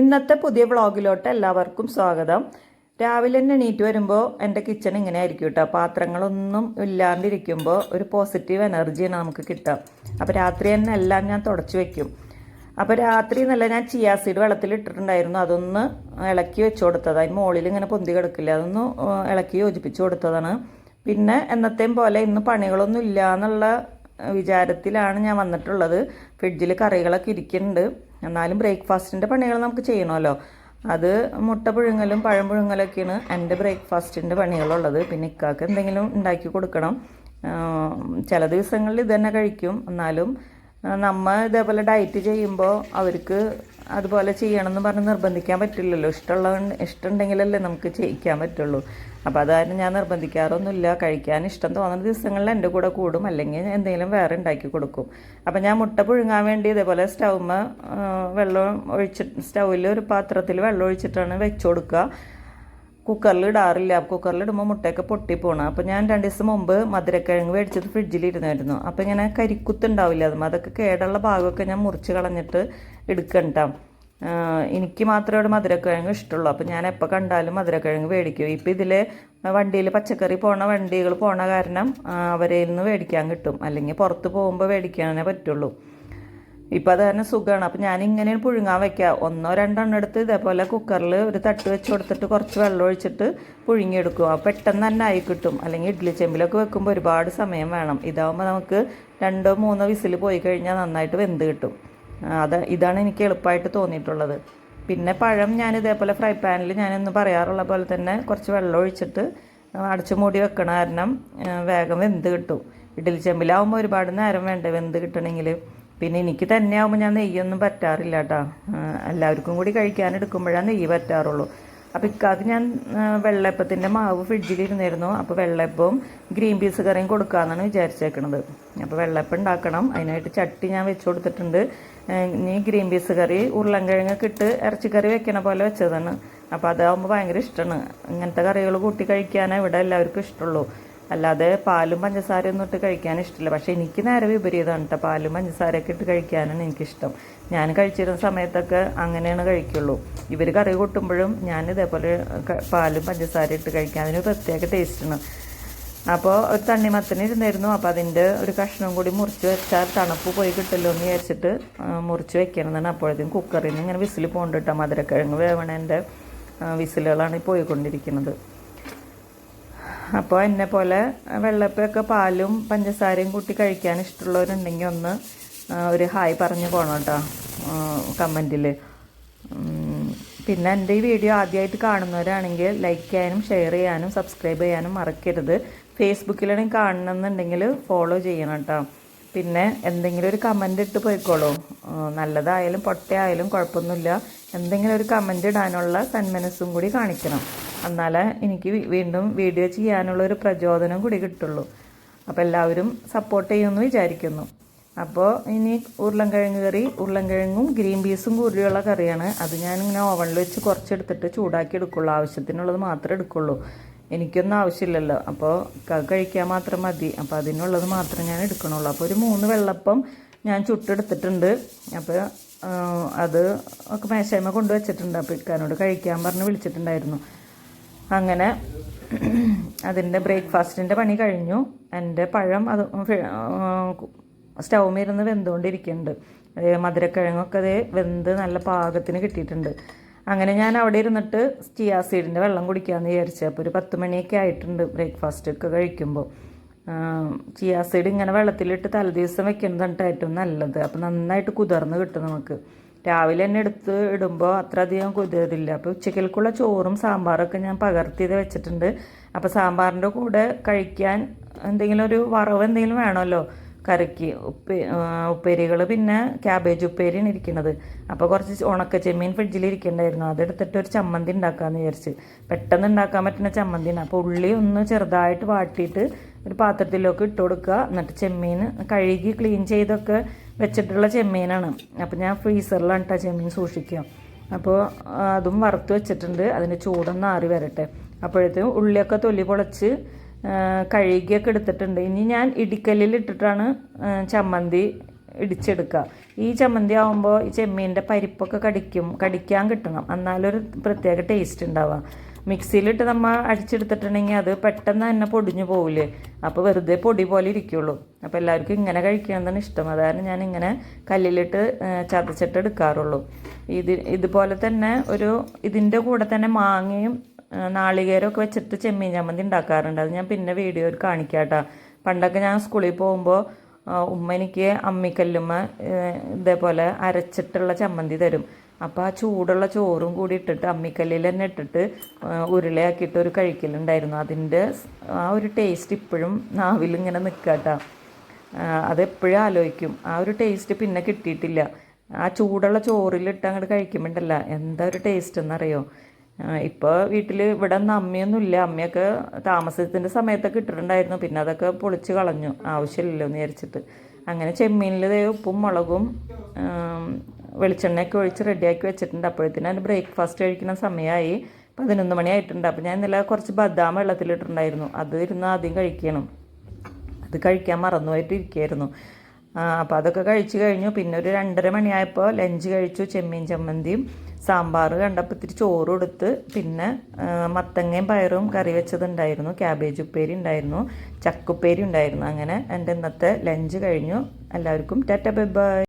ഇന്നത്തെ പുതിയ വ്ളോഗിലോട്ട് എല്ലാവർക്കും സ്വാഗതം. രാവിലെ തന്നെ എണീറ്റ് വരുമ്പോൾ എന്റെ കിച്ചൺ ഇങ്ങനെ ആയിരിക്കും കേട്ടോ പാത്രങ്ങളൊന്നും ഇല്ലാണ്ടിരിക്കുമ്പോൾ ഒരു പോസിറ്റീവ് എനർജിയാണ് നമുക്ക് കിട്ടുക. അപ്പോൾ രാത്രി തന്നെ എല്ലാം ഞാൻ തുടച്ച് വെക്കും. അപ്പോൾ രാത്രി നല്ല ഞാൻ ചിയാസീഡ് വെള്ളത്തിൽ ഇട്ടിട്ടുണ്ടായിരുന്നു. അതൊന്ന് ഇളക്കി വെച്ചു കൊടുത്തത്. അതിന് മുകളിൽ ഇങ്ങനെ പൊന്തി കിടക്കില്ല? അതൊന്ന് ഇളക്കി യോജിപ്പിച്ച് കൊടുത്തതാണ്. പിന്നെ എന്നത്തെയും പോലെ ഇന്ന് പണികളൊന്നും ഇല്ല എന്നുള്ള വിചാരത്തിലാണ് ഞാൻ വന്നിട്ടുള്ളത്. ഫ്രിഡ്ജിൽ കറികളൊക്കെ ഇരിക്കുന്നുണ്ട്. എന്നാലും ബ്രേക്ക്ഫാസ്റ്റിന്റെ പണികൾ നമുക്ക് ചെയ്യണമല്ലോ. അത് മുട്ട പുഴുങ്ങലും പഴം പുഴുങ്ങലൊക്കെയാണ് എന്റെ ബ്രേക്ക്ഫാസ്റ്റിന്റെ പണികളുള്ളത്. പിന്നെ ഇക്കാക്ക് എന്തെങ്കിലും ഉണ്ടാക്കി കൊടുക്കണം. ചില ദിവസങ്ങളിൽ ഇത് തന്നെ കഴിക്കും. എന്നാലും ആഹ് നമ്മ ഇതേപോലെ ഡയറ്റ് ചെയ്യുമ്പോൾ അവർക്ക് അതുപോലെ ചെയ്യണമെന്ന് പറഞ്ഞ് നിർബന്ധിക്കാൻ പറ്റില്ലല്ലോ. ഇഷ്ടമുള്ള ഇഷ്ടമുണ്ടെങ്കിലല്ലേ നമുക്ക് ചെയ്യിക്കാൻ പറ്റുള്ളൂ. അപ്പോൾ അതായത് ഞാൻ നിർബന്ധിക്കാറൊന്നുമില്ല. കഴിക്കാൻ ഇഷ്ടം തോന്നുന്ന ദിവസങ്ങളിൽ എന്റെ കൂടെ കൂടും. അല്ലെങ്കിൽ എന്തെങ്കിലും വേറെ ഉണ്ടാക്കി കൊടുക്കും. അപ്പോൾ ഞാൻ മുട്ട പുഴുങ്ങാൻ വേണ്ടി ഇതേപോലെ സ്റ്റൗമ്മ വെള്ളം ഒഴിച്ച് സ്റ്റൗവിൽ ഒരു പാത്രത്തിൽ വെള്ളം ഒഴിച്ചിട്ടാണ് വെച്ചു കൊടുക്കുക. കുക്കറിൽ ഇടാറില്ല കുക്കറിൽ ഇടുമ്പോൾ മുട്ടയൊക്കെ പൊട്ടിപ്പോണം. അപ്പോൾ ഞാൻ രണ്ട് ദിവസം മുമ്പ് മധുരക്കിഴങ്ങ് മേടിച്ചത് ഫ്രിഡ്ജിൽ ഇരുന്നായിരുന്നു അപ്പോൾ ഇങ്ങനെ കരിക്കുത്തുണ്ടാവില്ല അതും. അതൊക്കെ കേടുള്ള ഭാഗമൊക്കെ ഞാൻ മുറിച്ച് കളഞ്ഞിട്ട് എടുക്കണ്ട എനിക്ക് മാത്രമേ ഇവിടെ മധുരക്കിഴങ്ങ് ഇഷ്ടമുള്ളൂ. അപ്പോൾ ഞാൻ എപ്പോൾ കണ്ടാലും മധുരക്കിഴങ്ങ് മേടിക്കും. ഇപ്പോൾ ഇതിൽ വണ്ടിയിൽ പച്ചക്കറി പോണ വണ്ടികൾ പോണ കാരണം അവരിൽ നിന്ന് മേടിക്കാൻ കിട്ടും. അല്ലെങ്കിൽ പുറത്ത് പോകുമ്പോൾ മേടിക്കാനേ പറ്റുള്ളൂ. ഇപ്പം അത് തന്നെ സുഖമാണ് അപ്പം ഞാനിങ്ങനെ പുഴുങ്ങാൻ വയ്ക്കുക ഒന്നോ രണ്ടെണ്ണം എടുത്ത് ഇതേപോലെ കുക്കറിൽ ഒരു തട്ട് വെച്ച് കൊടുത്തിട്ട് കുറച്ച് വെള്ളം ഒഴിച്ചിട്ട് പുഴുങ്ങിയെടുക്കും. അപ്പോൾ പെട്ടെന്ന് തന്നെ ആയി കിട്ടും. അല്ലെങ്കിൽ ഇഡ്ഡലി ചെമ്പിലൊക്കെ വെക്കുമ്പോൾ ഒരുപാട് സമയം വേണം. ഇതാവുമ്പോൾ നമുക്ക് രണ്ടോ മൂന്നോ വിസിൽ പോയി കഴിഞ്ഞാൽ നന്നായിട്ട് വെന്ത് കിട്ടും. അത് ഇതാണ് എനിക്ക് എളുപ്പമായിട്ട് തോന്നിയിട്ടുള്ളത്. പിന്നെ പഴം ഞാൻ ഇതേപോലെ ഫ്രൈ പാനിൽ ഞാനൊന്ന് പറയാറുള്ള പോലെ തന്നെ കുറച്ച് വെള്ളം ഒഴിച്ചിട്ട് അടച്ചു മൂടി വെക്കണ കാരണം വേഗം വെന്ത് കിട്ടും. ഇഡ്ഡലി ചെമ്പിലാവുമ്പോൾ ഒരുപാട് നേരം വേണ്ടേ വെന്ത് കിട്ടണമെങ്കിൽ പിന്നെ എനിക്ക് തന്നെ ആകുമ്പോൾ ഞാൻ നെയ്യൊന്നും പറ്റാറില്ല കേട്ടോ എല്ലാവർക്കും കൂടി കഴിക്കാൻ എടുക്കുമ്പോഴാണ് നെയ്യ് പറ്റാറുള്ളൂ. അപ്പോൾ ഇക്കാക്ക് ഞാൻ വെള്ളയപ്പത്തിന്റെ മാവ് ഫ്രിഡ്ജിൽ ഇരുന്നിരുന്നു. അപ്പോൾ വെള്ളയപ്പവും ഗ്രീൻ പീസ് കറിയും കൊടുക്കാമെന്നാണ് വിചാരിച്ചേക്കണത്. അപ്പോൾ വെള്ളയപ്പം ഉണ്ടാക്കണം. അതിനായിട്ട് ചട്ടി ഞാൻ വെച്ച് കൊടുത്തിട്ടുണ്ട്. ഇനി ഗ്രീൻ പീസ് കറി ഉരുളൻകിഴങ്ങൊക്കെ ഇട്ട് ഇറച്ചിക്കറി വെക്കണ പോലെ വെച്ചതാണ്. അപ്പോൾ അതാകുമ്പോൾ ഭയങ്കര ഇഷ്ടമാണ് ഇങ്ങനത്തെ കറികൾ കൂട്ടി കഴിക്കാനേ ഇവിടെ എല്ലാവർക്കും ഇഷ്ടമുള്ളൂ അല്ലാതെ പാലും പഞ്ചസാരയും ഒന്നും ഇട്ട് കഴിക്കാൻ ഇഷ്ടമില്ല പക്ഷേ എനിക്ക് നേരെ വിപരീതമാണ് കേട്ടോ പാലും പഞ്ചസാരയൊക്കെ ഇട്ട് കഴിക്കാനാണ് എനിക്കിഷ്ടം. ഞാൻ കഴിച്ചിരുന്ന സമയത്തൊക്കെ അങ്ങനെയാണ് കഴിക്കുള്ളൂ. ഇവർ കറി കൂട്ടുമ്പോഴും ഞാൻ ഇതേപോലെ പാലും പഞ്ചസാര ഇട്ട് കഴിക്കാൻ അതിന് പ്രത്യേക ടേസ്റ്റാണ്. അപ്പോൾ ഒരു തണ്ണിമത്തന് ഇരുന്നായിരുന്നു. അപ്പോൾ അതിന്റെ ഒരു കഷ്ണം കൂടി മുറിച്ച് വെച്ചാൽ തണുപ്പ് പോയി കിട്ടല്ലോ എന്ന് വിചാരിച്ചിട്ട് മുറിച്ച് വെക്കണമെന്നാണ് അപ്പോഴത്തേക്കും കുക്കറിൽ നിന്ന് ഇങ്ങനെ വിസിൽ പോകണ്ടിട്ടാ മധുരക്കിഴങ്ങ് വേവണേന്റെ വിസിലുകളാണ് പോയിക്കൊണ്ടിരിക്കുന്നത്. അപ്പോൾ എന്നെ പോലെ വെള്ളപ്പൊക്കെ പാലും പഞ്ചസാരയും കൂട്ടി കഴിക്കാൻ ഇഷ്ടമുള്ളവരുണ്ടെങ്കിൽ ഒന്ന് ഒരു ഹായ് പറഞ്ഞു പോകണം കേട്ടോ കമന്റിൽ പിന്നെ എന്റെ ഈ വീഡിയോ ആദ്യമായിട്ട് കാണുന്നവരാണെങ്കിൽ ലൈക്ക് ചെയ്യാനും ഷെയർ ചെയ്യാനും സബ്സ്ക്രൈബ് ചെയ്യാനും മറക്കരുത്. ഫേസ്ബുക്കിലാണെങ്കിൽ കാണണമെന്നുണ്ടെങ്കിൽ ഫോളോ ചെയ്യണം കേട്ടോ. പിന്നെ എന്തെങ്കിലും ഒരു കമന്റ് ഇട്ട് പോയിക്കോളൂ. നല്ലതായാലും പൊട്ടയായാലും കുഴപ്പമൊന്നുമില്ല. എന്തെങ്കിലും ഒരു കമന്റ് ഇടാനുള്ള സന്മനസ്സും കൂടി കാണിക്കണം. എന്നാലേ എനിക്ക് വീണ്ടും വീഡിയോ ചെയ്യാനുള്ള ഒരു പ്രചോദനം കൂടി കിട്ടുള്ളൂ. അപ്പോൾ എല്ലാവരും സപ്പോർട്ട് ചെയ്യുമെന്ന് വിചാരിക്കുന്നു. അപ്പോൾ ഇനി ഉരുളൻകിഴങ്ങ് കറി ഉരുളൻകിഴങ്ങും ഗ്രീൻ പീസും കൂടിയുള്ള കറിയാണ്. അത് ഞാനിങ്ങനെ ഓവനിൽ വെച്ച് കുറച്ചെടുത്തിട്ട് ചൂടാക്കി എടുക്കുള്ളൂ. ആവശ്യത്തിനുള്ളത് മാത്രമേ എടുക്കുള്ളൂ. എനിക്കൊന്നും ആവശ്യമില്ലല്ലോ. അപ്പോൾ കഴിക്കാൻ മാത്രം മതി. അപ്പോൾ അതിനുള്ളത് മാത്രം ഞാൻ എടുക്കണുള്ളൂ. അപ്പോൾ ഒരു മൂന്ന് വെള്ളപ്പം ഞാൻ ചുട്ടെടുത്തിട്ടുണ്ട്. അപ്പോൾ അത് ഒക്കെ മേശയമ കൊണ്ടുവച്ചിട്ടുണ്ട്. അപ്പോൾ ഇക്കാനോട് കഴിക്കാൻ പറഞ്ഞ് വിളിച്ചിട്ടുണ്ടായിരുന്നു. അങ്ങനെ അതിന്റെ ബ്രേക്ക്ഫാസ്റ്റിന്റെ പണി കഴിഞ്ഞു. എന്റെ പഴം അത് സ്റ്റൗമിൽ ഇരുന്ന് വെന്തുകൊണ്ടിരിക്കുന്നുണ്ട്. അതേ മധുരക്കിഴങ്ങൊക്കെ അതേ വെന്ത് നല്ല പാകത്തിന് കിട്ടിയിട്ടുണ്ട്. അങ്ങനെ ഞാൻ അവിടെ ഇരുന്നിട്ട് ചിയാ സീഡിന്റെ വെള്ളം കുടിക്കാമെന്ന് വിചാരിച്ചു. അപ്പോൾ ഒരു പത്ത് മണിയൊക്കെ ആയിട്ടുണ്ട് ബ്രേക്ക്ഫാസ്റ്റ് ഒക്കെ കഴിക്കുമ്പോൾ ചിയാ സീഡ് ഇങ്ങനെ വെള്ളത്തിലിട്ട് തലേദിവസം വെക്കുന്നതാണ് ഏറ്റവും നല്ലത്. അപ്പോൾ നന്നായിട്ട് കുതിർന്ന് കിട്ടും നമുക്ക്. രാവിലെ തന്നെ എടുത്ത് ഇടുമ്പോൾ അത്ര അധികം കുതിരില്ല അപ്പോൾ ഉച്ചക്കൽക്കുള്ള ചോറും സാമ്പാറൊക്കെ ഞാൻ പകർത്തിയത് വെച്ചിട്ടുണ്ട്. അപ്പോൾ സാമ്പാറിന്റെ കൂടെ കഴിക്കാൻ എന്തെങ്കിലും ഒരു വറവ് എന്തെങ്കിലും വേണമല്ലോ? കറിക്ക് ഉപ്പേ ഉപ്പേരികൾ പിന്നെ ക്യാബേജ് ഉപ്പേരിയാണ് ഇരിക്കുന്നത്. അപ്പോൾ കുറച്ച് ഉണക്ക ചെമ്മീൻ ഫ്രിഡ്ജിൽ ഇരിക്കണ്ടായിരുന്നു. അതെടുത്തിട്ട് ഒരു ചമ്മന്തി ഉണ്ടാക്കാമെന്ന് വിചാരിച്ച്. പെട്ടെന്ന് ഉണ്ടാക്കാൻ പറ്റുന്ന ചമ്മന്തിയാണ്. അപ്പോൾ ഉള്ളി ഒന്ന് ചെറുതായിട്ട് വാട്ടിയിട്ട് ഒരു പാത്രത്തിലേക്ക് ഇട്ട് കൊടുക്കുക. എന്നിട്ട് ചെമ്മീൻ കഴുകി ക്ലീൻ ചെയ്തൊക്കെ വെച്ചിട്ടുള്ള ചെമ്മീനാണ്. അപ്പോൾ ഞാൻ ഫ്രീസറിലാണ് കേട്ടോ ചെമ്മീൻ സൂക്ഷിക്കുക. അപ്പോൾ അതും വറുത്ത് വെച്ചിട്ടുണ്ട്. അതിന്റെ ചൂടൊന്ന് ആറി വരട്ടെ. അപ്പോഴത്തേക്കും ഉള്ളിയൊക്കെ തൊലി പൊളച്ച് കഴുകിയൊക്കെ എടുത്തിട്ടുണ്ട്. ഇനി ഞാൻ ഇടിക്കല്ലിൽ ഇട്ടിട്ടാണ് ചമ്മന്തി ഇടിച്ചെടുക്കുക. ഈ ചമ്മന്തി ആകുമ്പോൾ ഈ ചെമ്മീന്റെ പരിപ്പൊക്കെ കടിക്കും കടിക്കാൻ കിട്ടണം. എന്നാലൊരു പ്രത്യേക ടേസ്റ്റ് ഉണ്ടാവുക. മിക്സിയിലിട്ട് നമ്മൾ അടിച്ചെടുത്തിട്ടുണ്ടെങ്കിൽ അത് പെട്ടെന്ന് തന്നെ പൊടിഞ്ഞു പോവില്ലേ? അപ്പോൾ വെറുതെ പൊടി പോലെ ഇരിക്കുള്ളൂ. അപ്പോൾ എല്ലാവർക്കും ഇങ്ങനെ കഴിക്കണമെന്നാണ് ഇഷ്ടം. അതാണ് ഞാൻ ഇങ്ങനെ കല്ലിലിട്ട് ചതച്ചിട്ട് എടുക്കാറുള്ളൂ. ഇത് ഇതുപോലെ തന്നെ ഒരു ഇതിന്റെ കൂടെ തന്നെ മാങ്ങയും നാളികേരമൊക്കെ വെച്ചിട്ട് ചെമ്മീൻ ചമ്മന്തി ഉണ്ടാക്കാറുണ്ട്. അത് ഞാൻ പിന്നെ വീഡിയോയിൽ കാണിക്കാം കേട്ടോ പണ്ടൊക്കെ ഞാൻ സ്കൂളിൽ പോകുമ്പോൾ ഉമ്മ എനിക്ക് അമ്മിക്കല്ലുമ്മ ഇതേപോലെ അരച്ചിട്ടുള്ള ചമ്മന്തി തരും. അപ്പോൾ ആ ചൂടുള്ള ചോറും കൂടി ഇട്ടിട്ട് അമ്മിക്കല്ലിൽ തന്നെ ഇട്ടിട്ട് ഉരുളയാക്കിയിട്ട് ഒരു കഴിക്കലുണ്ടായിരുന്നു. അതിന്റെ ആ ഒരു ടേസ്റ്റ് ഇപ്പോഴും നാവിൽ ഇങ്ങനെ നിൽക്കാട്ടോ അതെപ്പോഴും ആലോചിക്കും. ആ ഒരു ടേസ്റ്റ് പിന്നെ കിട്ടിയിട്ടില്ല. ആ ചൂടുള്ള ചോറിലിട്ട് അങ്ങോട്ട് കഴിക്കുമ്പോണ്ടല്ല എന്താ ഒരു ടേസ്റ്റ് എന്നറിയോ? ഇപ്പോൾ വീട്ടിൽ ഇവിടെ നിന്ന് അമ്മയൊന്നുമില്ല അമ്മയൊക്കെ താമസത്തിന്റെ സമയത്തൊക്കെ ഇട്ടിട്ടുണ്ടായിരുന്നു. പിന്നെ അതൊക്കെ പൊളിച്ച് കളഞ്ഞു. ആവശ്യമില്ലല്ലോ എന്ന് വിചാരിച്ചിട്ട്. അങ്ങനെ ചെമ്മീനിൽ ഉപ്പും മുളകും വെളിച്ചെണ്ണയൊക്കെ ഒഴിച്ച് റെഡിയാക്കി വെച്ചിട്ടുണ്ട്. അപ്പോഴത്തേനും അതിന് ബ്രേക്ക്ഫാസ്റ്റ് കഴിക്കുന്ന സമയമായി. പതിനൊന്ന് മണിയായിട്ടുണ്ട്. അപ്പോൾ ഞാൻ ഇന്നലെ കുറച്ച് ബദാം വെള്ളത്തിലിട്ടുണ്ടായിരുന്നു അത് ഇരുന്ന് ആദ്യം കഴിക്കണം. അത് കഴിക്കാൻ മറന്നുപോയിട്ട് ഇരിക്കുകയായിരുന്നു. അപ്പോൾ അതൊക്കെ കഴിച്ചു കഴിഞ്ഞു. പിന്നെ ഒരു രണ്ടര മണിയായപ്പോൾ ലഞ്ച് കഴിച്ചു. ചെമ്മീൻ ചമ്മന്തിയും സാമ്പാർ കണ്ടപ്പോൾ ഇത്തിരി ചോറ് കൊടുത്ത് പിന്നെ മത്തങ്ങയും പയറും കറി വെച്ചതുണ്ടായിരുന്നു. ക്യാബേജ് ഉപ്പേരി ഉണ്ടായിരുന്നു. ചക്കുപ്പേരി ഉണ്ടായിരുന്നു. അങ്ങനെ എന്റെ ഇന്നത്തെ ലഞ്ച് കഴിഞ്ഞു. എല്ലാവർക്കും ടാറ്റ ബൈ ബൈ.